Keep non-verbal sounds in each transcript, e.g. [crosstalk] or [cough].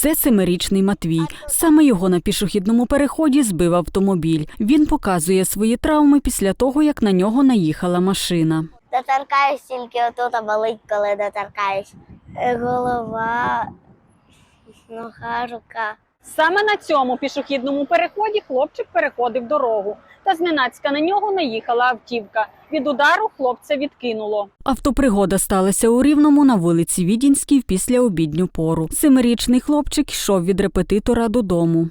Це семирічний Матвій. Саме його на пішохідному переході збив автомобіль. Він показує свої травми після того, як на нього наїхала машина. Доторкаюсь тільки отут болить, коли доторкаюсь. Е, Голова, нога, рука. Саме на цьому пішохідному переході хлопчик переходив дорогу, та зненацька на нього наїхала автівка. Від удару хлопця відкинуло. Автопригода сталася у Рівному на вулиці Відінській після обідню пору. Семирічний хлопчик йшов від репетитора додому.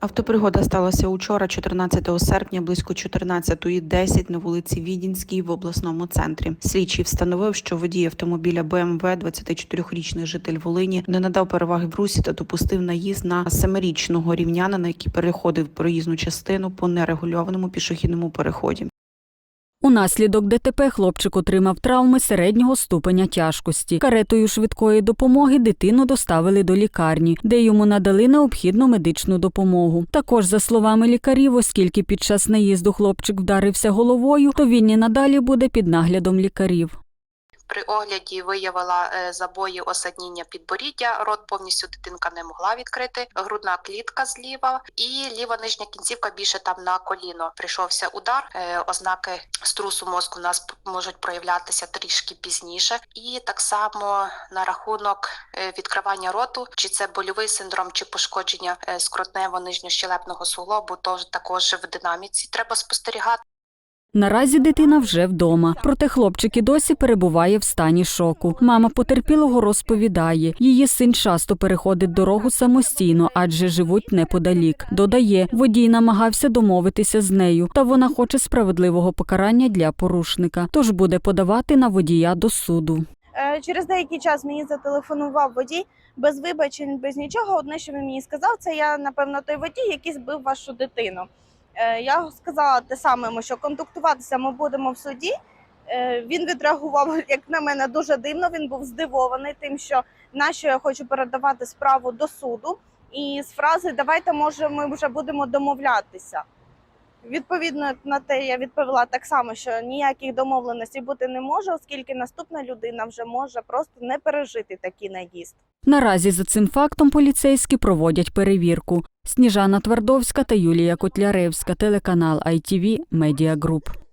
Автопригода сталася учора, 14 серпня, близько 14.10 на вулиці Відінській в обласному центрі. Слідчий встановив, що водій автомобіля БМВ, 24-річний житель Волині, не надав переваги в русі та допустив наїзд на семирічного рівнянина, який переходив проїзну частину по нерегульованому пішохідному переході. Унаслідок ДТП хлопчик отримав травми середнього ступеня тяжкості. Каретою швидкої допомоги дитину доставили до лікарні, де йому надали необхідну медичну допомогу. Також, за словами лікарів, оскільки під час наїзду хлопчик вдарився головою, то він і надалі буде під наглядом лікарів. При огляді виявила е, забої осадніння підборіддя, рот повністю дитинка не могла відкрити, грудна клітка зліва і ліва нижня кінцівка більше там на коліно. Прийшовся удар. Е, Ознаки струсу мозку у нас можуть проявлятися трішки пізніше. І так само на рахунок е, відкривання роту, чи це больовий синдром, чи пошкодження скротнево нижньощелепного суглобу, то також в динаміці треба спостерігати. Наразі дитина вже вдома, проте хлопчик і досі перебуває в стані шоку. Мама потерпілого розповідає, її син часто переходить дорогу самостійно, адже живуть неподалік. Додає, водій намагався домовитися з нею, та вона хоче справедливого покарання для порушника, тож буде подавати на водія до суду. Е, Через деякий час мені зателефонував водій без вибачень, без нічого. Одне, що він мені сказав, це я напевно той водій, який збив вашу дитину. Е, Я сказала те саме, що контактуватися ми будемо в суді. Е, Він відреагував, [laughs] як на мене, дуже дивно. Він був здивований тим, що на що я хочу передавати справу до суду. І з фрази Давайте, може, ми вже будемо домовлятися. Відповідно на те, я відповіла так само, що ніяких домовленостей бути не може, оскільки наступна людина вже може просто не пережити такий наїзд. Наразі за цим фактом поліцейські проводять перевірку. Сніжана Твардовська та Юлія Котляревська, телеканал ITV Media Group.